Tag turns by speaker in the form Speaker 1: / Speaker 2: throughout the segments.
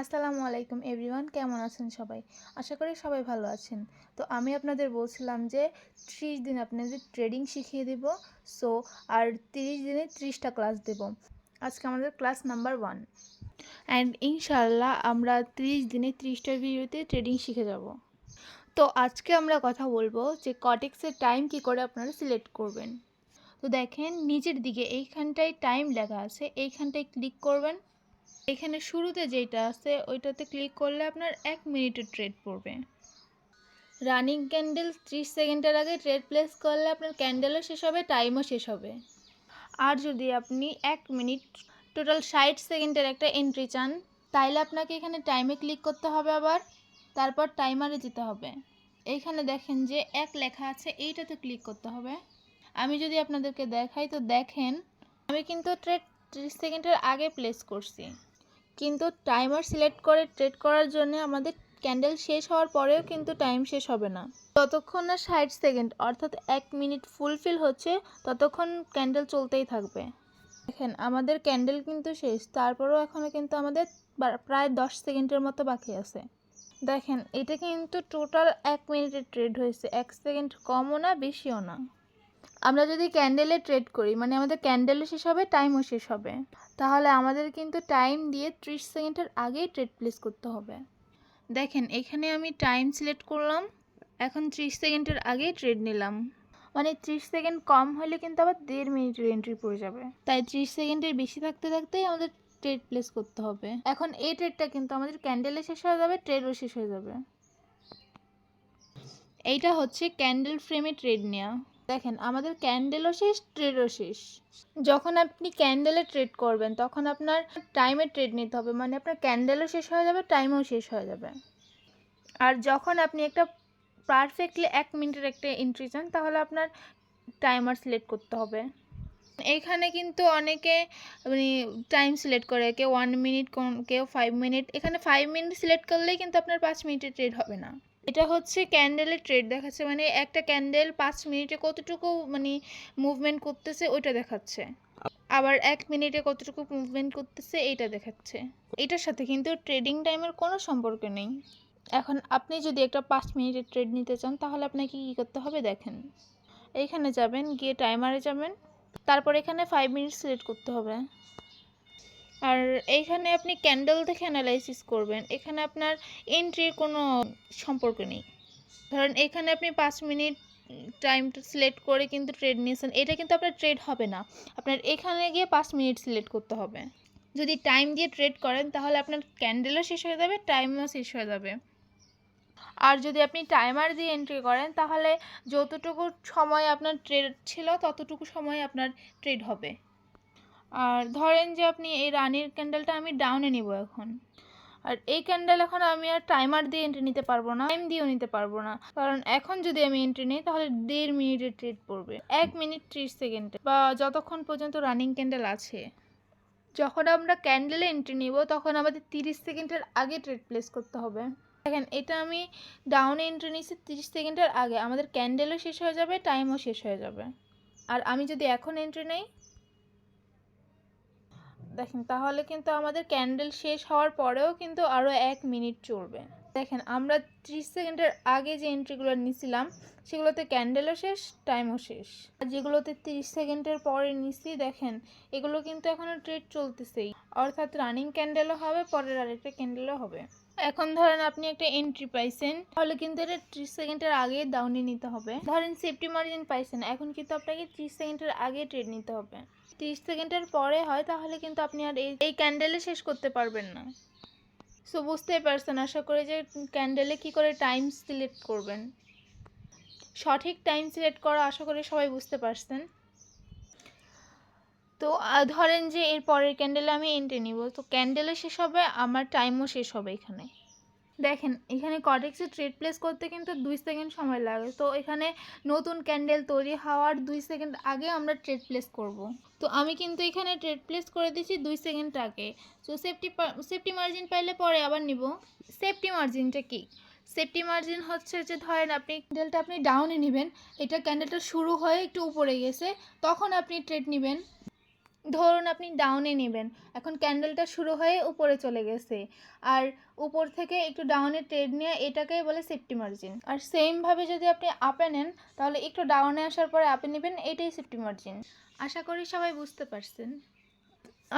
Speaker 1: আসসালামু আলাইকুম এভরিওয়ান, কেমন আছেন সবাই? আশা করি সবাই ভালো আছেন। তো আমি আপনাদের বলছিলাম যে, ত্রিশ দিন আপনাদের ট্রেডিং শিখিয়ে দেব। সো, আর তিরিশ দিনে ত্রিশটা ক্লাস দেব। আজকে আমাদের ক্লাস নাম্বার ওয়ান। অ্যান্ড ইনশাল্লাহ আমরা ত্রিশ দিনে ত্রিশটা ভিডিওতে ট্রেডিং শিখে যাব। তো আজকে আমরা কথা বলব যে, কটেক্সের টাইম কি করে আপনারা সিলেক্ট করবেন। তো দেখেন, নিচের দিকে এইখানটায় টাইম লেখা আছে। এইখানটায় ক্লিক করবেন। এখানে শুরুতে যেটা আছে, ওইটাতে ক্লিক করলে আপনার এক মিনিটের ট্রেড পড়বে। রানিং ক্যান্ডেল ত্রিশ সেকেন্ডের আগে ট্রেড প্লেস করলে আপনার ক্যান্ডেলও শেষ হবে টাইমও শেষ হবে। আর যদি আপনি এক মিনিট টোটাল ষাট সেকেন্ডের একটা এন্ট্রি চান, তাইলে আপনাকে এখানে টাইমে ক্লিক করতে হবে আবার, তারপর টাইমারে যেতে হবে। এইখানে দেখেন যে এক লেখা আছে, এইটাতে ক্লিক করতে হবে। আমি যদি আপনাদেরকে দেখাই, তো দেখেন, আমি কিন্তু ট্রেড ত্রিশ সেকেন্ডের আগে প্লেস করছি। কিন্তু টাইমার সিলেক্ট করে ট্রেড করার জন্য আমাদের ক্যান্ডেল শেষ হওয়ার পরেও কিন্তু টাইম শেষ হবে না। ততক্ষণ না ষাট সেকেন্ড অর্থাৎ এক মিনিট ফুলফিল হচ্ছে, ততক্ষণ ক্যান্ডেল চলতেই থাকবে। দেখেন, আমাদের ক্যান্ডেল কিন্তু শেষ, তারপরেও এখনও কিন্তু আমাদের প্রায় দশ সেকেন্ডের মতো বাকি আছে। দেখেন, এটা কিন্তু টোটাল এক মিনিটের ট্রেড হয়েছে, এক সেকেন্ড কমও না, বেশিও না। আমরা যদি ক্যান্ডেলে ট্রেড করি মানে আমাদের ক্যান্ডেলও শেষ হবে টাইমও শেষ হবে। তাহলে আমাদের কিন্তু টাইম দিয়ে ত্রিশ সেকেন্ডের আগেই ট্রেড প্লেস করতে হবে। দেখেন, এখানে আমি টাইম সিলেক্ট করলাম, এখন ত্রিশ সেকেন্ডের আগেই ট্রেড নিলাম। মানে ত্রিশ সেকেন্ড কম হলে কিন্তু আবার দেড় মিনিটের এন্ট্রি পড়ে যাবে। তাই ত্রিশ সেকেন্ডের বেশি থাকতে থাকতেই আমাদের ট্রেড প্লেস করতে হবে। এখন এই ট্রেডটা কিন্তু আমাদের ক্যান্ডেলে শেষ হয়ে যাবে ট্রেডও শেষ হয়ে যাবে। এইটা হচ্ছে ক্যান্ডেল ফ্রেমে ট্রেড নেওয়া দেখেন, আমাদের ক্যান্ডেলও শেষ ট্রেডও শেষ। যখন আপনি ক্যান্ডেলে ট্রেড করবেন, তখন আপনার টাইমে ট্রেড নিতে হবে। মানে আপনার ক্যান্ডেলও শেষ হয়ে যাবে টাইমও শেষ হয়ে যাবে। আর যখন আপনি একটা পারফেক্টলি এক মিনিটের একটা এন্ট্রি চান, তাহলে আপনার টাইমার সিলেক্ট করতে হবে। এইখানে কিন্তু অনেকে মানে টাইম সিলেক্ট করে। কেউ ওয়ান মিনিট কেউ ফাইভ মিনিট এখানে ফাইভ মিনিট সিলেক্ট করলেই কিন্তু আপনার পাঁচ মিনিটের ট্রেড হবে না। এটা হচ্ছে ক্যান্ডেলের ট্রেড দেখাচ্ছে মানে একটা ক্যান্ডেল পাঁচ মিনিটে কতটুকু মানে মুভমেন্ট করতেছে ওইটা দেখাচ্ছে। আবার এক মিনিটে কতটুকু মুভমেন্ট করতেছে এইটা দেখাচ্ছে। এটার সাথে কিন্তু ট্রেডিং টাইমের কোনো সম্পর্ক নেই। এখন আপনি যদি একটা পাঁচ মিনিটের ট্রেড নিতে চান, তাহলে আপনাকে কী করতে হবে দেখেন। এইখানে যাবেন, গিয়ে টাইমারে যাবেন, তারপর এখানে ফাইভ মিনিট সিলেক্ট করতে হবে। আর এইখানে আপনি ক্যান্ডেল দেখে অ্যানালাইসিস করবেন। এখানে আপনার এন্ট্রির কোনো সম্পর্ক নেই। ধরেন এখানে আপনি পাঁচ মিনিট টাইমটা সিলেক্ট করে কিন্তু ট্রেড নিয়েছেন। এটা কিন্তু আপনার ট্রেড হবে না। আপনার এখানে গিয়ে পাঁচ মিনিট সিলেক্ট করতে হবে। যদি টাইম দিয়ে ট্রেড করেন, তাহলে আপনার ক্যান্ডেলও শেষ হয়ে যাবে টাইমও শেষ হয়ে যাবে। আর যদি আপনি টাইমার দিয়ে এন্ট্রি করেন, তাহলে যতটুকু সময় আপনার ট্রেড ছিল, ততটুকু সময় আপনার ট্রেড হবে। আর ধরেন যে আপনি এই রানির ক্যান্ডেলটা আমি ডাউনে নিব এখন। আর এই ক্যান্ডেল এখন আমি আর টাইমার দিয়ে এন্ট্রি নিতে পারব না টাইম দিয়েও নিতে পারব না। কারণ এখন যদি আমি এন্ট্রি নিই, তাহলে দেড় মিনিটের ট্রেড পড়বে। এক মিনিট ত্রিশ সেকেন্ডে বা যতক্ষণ পর্যন্ত রানিং ক্যান্ডেল আছে। যখন আমরা ক্যান্ডেলে এন্ট্রি নিব, তখন আমাদের তিরিশ সেকেন্ডের আগে ট্রেড প্লেস করতে হবে। দেখেন, এটা আমি ডাউনে এন্ট্রি নিয়েছি, তিরিশ সেকেন্ডের আগে। আমাদের ক্যান্ডেলও শেষ হয়ে যাবে টাইমও শেষ হয়ে যাবে। আর আমি যদি এখন এন্ট্রি নেই দেখেন, তাহলে কিন্তু আমাদের ক্যান্ডেল শেষ হওয়ার পরেও কিন্তু আরও এক মিনিট চলবে দেখেন, আমরা ত্রিশ সেকেন্ডের আগে যে এন্ট্রিগুলো নিছিলাম, সেগুলোতে ক্যান্ডেলও শেষ টাইমও শেষ। আর যেগুলোতে ত্রিশ সেকেন্ডের পরে নিছি, দেখেন, এগুলো কিন্তু এখনও ট্রেড চলতেছেই। অর্থাৎ রানিং ক্যান্ডেলও হবে, পরের আরেকটা ক্যান্ডেলও হবে। এখন ধরেন আপনি একটা এন্ট্রি পাইছেন, তাহলে কিন্তু এটা ত্রিশ সেকেন্ডের আগে ডাউনে নিতে হবে। ধরেন সেফটি মার্জিন পাইছেন, এখন কিন্তু আপনাকে ত্রিশ সেকেন্ডের আগে ট্রেড নিতে হবে। তিরিশ সেকেন্ডের পরে হয়, তাহলে কিন্তু আপনি আর এই এই ক্যান্ডেলে শেষ করতে পারবেন না। সো বুঝতেই পারছেন, আশা করি যে ক্যান্ডেলে কি করে টাইম সিলেক্ট করবেন। সঠিক টাইম সিলেক্ট করা, আশা করি সবাই বুঝতে পারছেন। তো ধরেন যে এর পরের ক্যান্ডেলে আমি এন্ট্রি নিব, তো ক্যান্ডেলও শেষ হবে, আমার টাইমও শেষ হবে এখানে। দেখেন, এখানে কটেক্সে ট্রেড প্লেস করতে কিন্তু দুই সেকেন্ড সময় লাগে, তো এখানে নতুন ক্যান্ডেল তৈরি হওয়ার দুই সেকেন্ড আগে আমরা ট্রেড প্লেস করব। তো আমি কিন্তু এখানে ট্রেড প্লেস করে দিচ্ছি দুই সেকেন্ড আগে, তো সেফটি সেফটি মার্জিন পাইলে পরে আবার নিব। সেফটি মার্জিনটা কি? সেফটি মার্জিন হচ্ছে যে ধরেন আপনি ক্যান্ডেলটা আপনি ডাউনে নেবেন, এটা ক্যান্ডেলটা শুরু হয়ে একটু উপরে গেছে, তখন আপনি ট্রেড নেবেন। ধরুন আপনি ডাউনে নেবেন। এখন ক্যান্ডেলটা শুরু হয়ে উপরে চলে গেছে। আর উপর থেকে একটু ডাউনে ট্রেড নিয়ে এটাকেই বলে সেফটি মার্জিন আর সেমভাবে যদি আপনি আপে নেন, তাহলে একটু ডাউনে আসার পরে আপে নেবেন, এটাই সেফটি মার্জিন আশা করি সবাই বুঝতে পারছেন।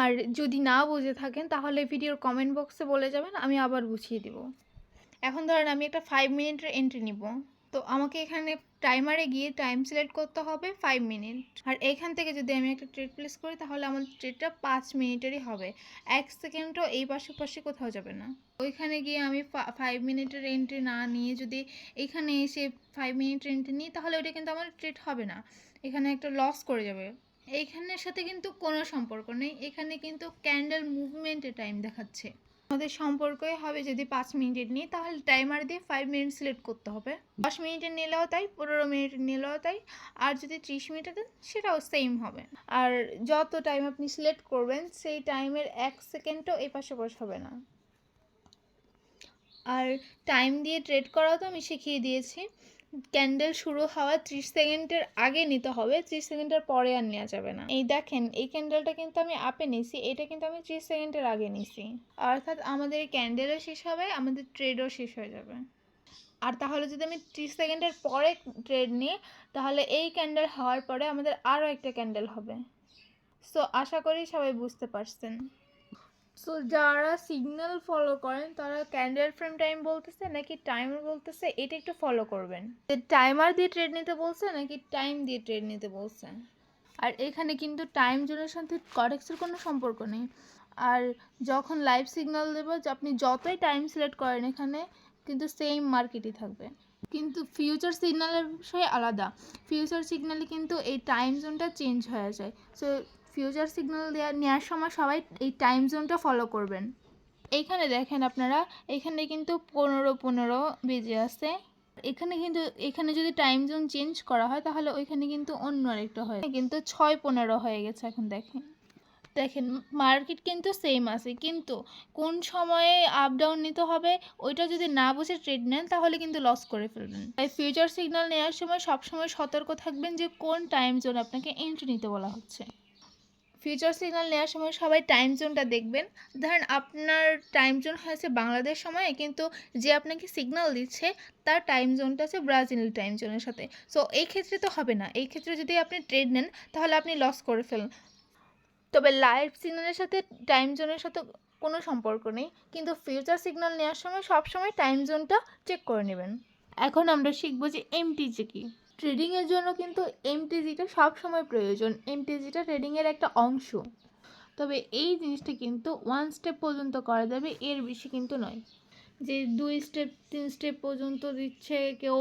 Speaker 1: আর যদি না বুঝে থাকেন, তাহলে ভিডিওর কমেন্ট বক্সে বলে যাবেন, আমি আবার বুঝিয়ে দিব। এখন ধরেন আমি একটা ফাইভ মিনিটের এন্ট্রি নিব। তো আমাকে এখানে টাইমারে গিয়ে টাইম সিলেক্ট করতে হবে ফাইভ মিনিট আর এখান থেকে যদি আমি একটা ট্রেড প্লেস করি, তাহলে আমার ট্রেডটা পাঁচ মিনিটেরই হবে। এক সেকেন্ডও এই পাশে পাশে কোথাও যাবে না। ওইখানে গিয়ে আমি ফাইভ মিনিটের এন্ট্রি না নিয়ে যদি এখানে এসে ফাইভ মিনিটের এন্ট্রি নিই, তাহলে ওটা কিন্তু আমার ট্রেড হবে না। এখানে একটা লস করে যাবে। এইখানের সাথে কিন্তু কোনো সম্পর্ক নেই। এখানে কিন্তু ক্যান্ডেল মুভমেন্টের টাইম দেখাচ্ছে। আমাদের সম্পর্কই হবে যদি পাঁচ মিনিটের নিই তাহলে টাইমার দিয়ে ফাইভ মিনিট সিলেক্ট করতে হবে। দশ মিনিটের নিলেও তাই, পনেরো মিনিটের নিলেও তাই, আর যদি ত্রিশ মিনিটে দেন, সেটাও সেম হবে। আর যত টাইম আপনি সিলেক্ট করবেন, সেই টাইমের এক সেকেন্ডও এপাশে পাশে পাশ হবে না। আর টাইম দিয়ে ট্রেড করাও তো আমি শিখিয়ে দিয়েছি। ক্যান্ডেল শুরু হওয়া ত্রিশ সেকেন্ডের আগে নিতে হবে, ত্রিশ সেকেন্ডের পরে আর নেওয়া যাবে না। এই দেখেন, এই ক্যান্ডেলটা কিন্তু আমি আপে নিছি এটা কিন্তু আমি ত্রিশ সেকেন্ডের আগে নিছি অর্থাৎ আমাদের ক্যান্ডেলও শেষ হবে, আমাদের ট্রেডও শেষ হয়ে যাবে। আর তাহলে যদি আমি ত্রিশ সেকেন্ডের পরে ট্রেড নিই, তাহলে এই ক্যান্ডেল হওয়ার পরে আমাদের আরও একটা ক্যান্ডেল হবে। সো আশা করি সবাই বুঝতে পারছেন। সো যারা সিগন্যাল ফলো করেন, তারা ক্যান্ডেল ফ্রেম টাইম বলতেছে নাকি টাইমার বলতেছে, এটা একটু ফলো করবেন। যে টাইমার দিয়ে ট্রেড নিতে বলছে নাকি টাইম দিয়ে ট্রেড নিতে বলছে। আর এখানে কিন্তু টাইম জোনের সাথে করেক্সের কোনো সম্পর্ক নেই। আর যখন লাইভ সিগনাল দেবো আপনি যতই টাইম সিলেক্ট করেন এখানে, কিন্তু সেম মার্কেটই থাকবে। কিন্তু ফিউচার সিগন্যালের বিষয় আলাদা। ফিউচার সিগন্যালে কিন্তু এই টাইম জোনটা চেঞ্জ হয়ে যায়। সো ফিউচার সিগন্যাল দেওয়া নেওয়ার সময় সবাই এই টাইম জোনটা ফলো করবেন। এইখানে দেখেন আপনারা, এখানে কিন্তু পনেরো পনেরো বেজে আছে। এখানে কিন্তু, এখানে যদি টাইম জোন চেঞ্জ করা হয়, তাহলে ওইখানে কিন্তু অন্য আরেকটা হয়। কিন্তু ছয় পনেরো হয়ে গেছে এখন দেখেন। দেখেন মার্কেট কিন্তু সেম আছে, কিন্তু কোন সময়ে আপ ডাউন নিতে হবে, ওইটা যদি না বুঝে ট্রেড নেন, তাহলে কিন্তু লস করে ফেলবেন। তাই ফিউচার সিগন্যাল নেওয়ার সময় সবসময় সতর্ক থাকবেন যে কোন টাইম জোন আপনাকে এন্ট্রি নিতে বলা হচ্ছে। ফিউচার সিগন্যাল নেওয়ার সময় সবাই টাইম জোনটা দেখবেন। ধরেন আপনার টাইম জোন হয়েছে বাংলাদেশ সময়ে, কিন্তু যে আপনাকে সিগন্যাল দিচ্ছে, তার টাইম জোনটা আছে ব্রাজিল টাইম জোনের সাথে। সো এই ক্ষেত্রে তো হবে না। এই ক্ষেত্রে যদি আপনি ট্রেড নেন, তাহলে আপনি লস করে ফেলেন। তবে লাইভ সিগন্যালের সাথে টাইম জোনের সাথে কোনো সম্পর্ক নেই। কিন্তু ফিউচার সিগন্যাল নেওয়ার সময় সবসময় টাইম জোনটা চেক করে নেবেন। এখন আমরা শিখব যে এমটিজি কী। ট্রেডিংয়ের জন্য কিন্তু এমটিজিটা সবসময় প্রয়োজন। এমটিজিটা ট্রেডিংয়ের একটা অংশ। তবে এই জিনিসটা কিন্তু ওয়ান স্টেপ পর্যন্ত করা যাবে, এর বেশি কিন্তু নয়। যে দুই স্টেপ তিন স্টেপ পর্যন্ত দিচ্ছে কেউ,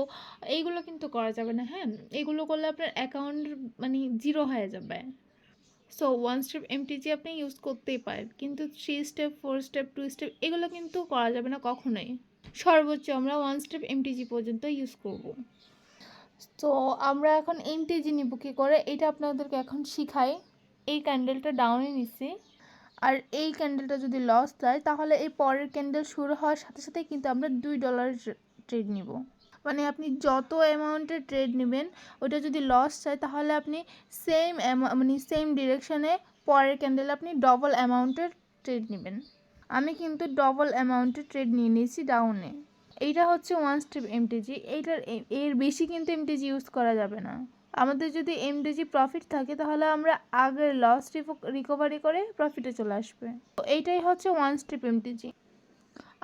Speaker 1: এইগুলো কিন্তু করা যাবে না হ্যাঁ? এগুলো করলে আপনার অ্যাকাউন্ট মানে জিরো হয়ে যাবে। সো ওয়ান স্টেপ এমটিজি আপনি ইউজ করতেই পারেন। কিন্তু three step four step two step এগুলো কিন্তু করা যাবে না কখনোই। সর্বোচ্চ আমরা ওয়ান স্টেপ এমটিজি পর্যন্ত ইউজ করব। তো আমরা এখন এমটিজি নিব কী করে, এটা আপনাদেরকে এখন শিখাই। এই ক্যান্ডেলটা ডাউনে নিচ্ছি আর এই ক্যান্ডেলটা যদি লস যায় তাহলে এই পরের ক্যান্ডেল শুরু হওয়ার সাথে সাথে কিন্তু আমরা দুই ডলার ট্রেড নিব। মানে আপনি যত অ্যামাউন্টের ট্রেড নেবেন, ওটা যদি লস চায় তাহলে আপনি সেম মানে সেম ডিরেকশনে পরের ক্যান্ডেল আপনি ডবল অ্যামাউন্টের ট্রেড নেবেন। আমি কিন্তু ডবল অ্যামাউন্টের ট্রেড নিয়ে নিয়েছি ডাউনে এইটা হচ্ছে ওয়ান স্টেপ এমটিজি এইটার এর বেশি কিন্তু এমটিজি ইউজ করা যাবে না। আমাদের যদি এমটিজি প্রফিট থাকে, তাহলে আমরা আগের লস রিকভারি করে প্রফিটে চলে আসবে। তো এইটাই হচ্ছে ওয়ান স্টেপ এমটিজি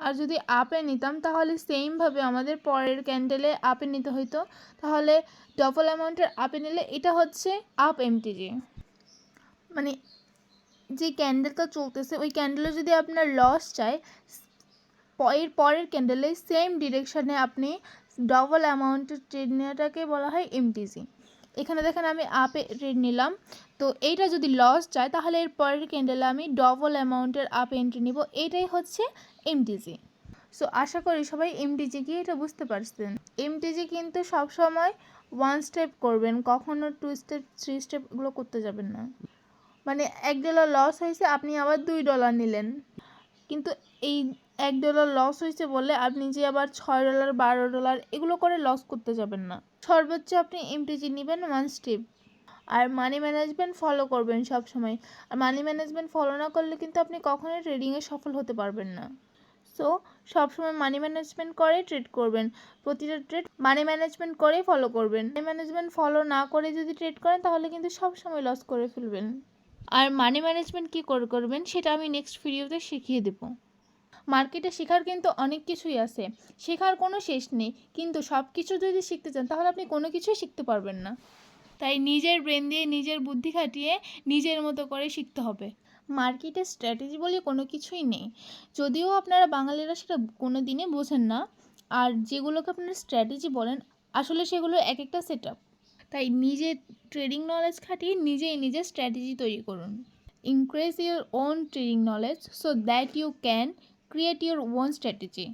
Speaker 1: আর যদি আপে নিতাম, তাহলে সেমভাবে আমাদের পরের ক্যান্ডেলে আপে নিতে হইতো। তাহলে ডবল অ্যামাউন্টের আপে নিলে এটা হচ্ছে আপ এমটিজি মানে যে ক্যান্ডেলটা চলতেছে, ওই ক্যান্ডেলে যদি আপনার লস চায় এর পরের ক্যান্ডেলে সেম ডিরেকশানে আপনি ডবল অ্যামাউন্টের ট্রেড নেওয়াটাকে বলা হয় এমটিজি এখানে দেখেন আমি আপে ট্রেড নিলাম। তো এইটা যদি লস যায়, তাহলে এর পরের ক্যান্ডেলে আমি ডবল অ্যামাউন্টের আপ এন্ট্রি নিব। এটাই হচ্ছে এমটিজি সো আশা করি সবাই এমটিজি কি এটা বুঝতে পারছেন। এমটিজি কিন্তু সবসময় ওয়ান স্টেপ করবেন, কখনো টু স্টেপ থ্রি স্টেপ এগুলো করতে যাবেন না। মানে এক ডলার লস হয়েছে, আপনি আবার দুই ডলার নিলেন। কিন্তু এই এক ডলার লস হয়েছে বলে আপনি যে আবার ছয় ডলার বারো ডলার এগুলো করে লস করতে যাবেন না। সর্বোচ্চ আপনি এমটিজি নেবেন ওয়ান স্টেপ আর মানি ম্যানেজমেন্ট ফলো করবেন সব সময় আর মানি ম্যানেজমেন্ট ফলো না করলে কিন্তু আপনি কখনোই ট্রেডিংয়ে সফল হতে পারবেন না। সো সবসময় মানি ম্যানেজমেন্ট করে ট্রেড করবেন। প্রতিটা ট্রেড মানি ম্যানেজমেন্ট করেই ফলো করবেন। মানি ম্যানেজমেন্ট ফলো না করে যদি ট্রেড করেন তাহলে কিন্তু সব সময় লস করে ফেলবেন। আর মানি ম্যানেজমেন্ট কী করে, করবেন সেটা আমি নেক্সট ভিডিওতে শিখিয়ে দেবো। মার্কেটে শেখার কিন্তু অনেক কিছুই আছে। শেখার কোনো শেষ নেই। কিন্তু সব কিছু যদি শিখতে চান, তাহলে আপনি কোনো কিছুই শিখতে পারবেন না। তাই নিজের ব্রেন দিয়ে নিজের বুদ্ধি খাটিয়ে নিজের মতো করে শিখতে হবে। মার্কেটে স্ট্র্যাটেজি বলে কোনো কিছুই নেই। যদিও আপনারা বাঙালিরা সেটা কোনো দিনে বোঝেন না। আর যেগুলোকে আপনারা স্ট্র্যাটেজি বলেন, আসলে সেগুলো এক একটা সেট আপ তাই নিজে ট্রেডিং নলেজ খাটিয়ে নিজেই নিজের স্ট্র্যাটেজি তৈরি করুন। Increase your own trading knowledge so that you can create your own strategy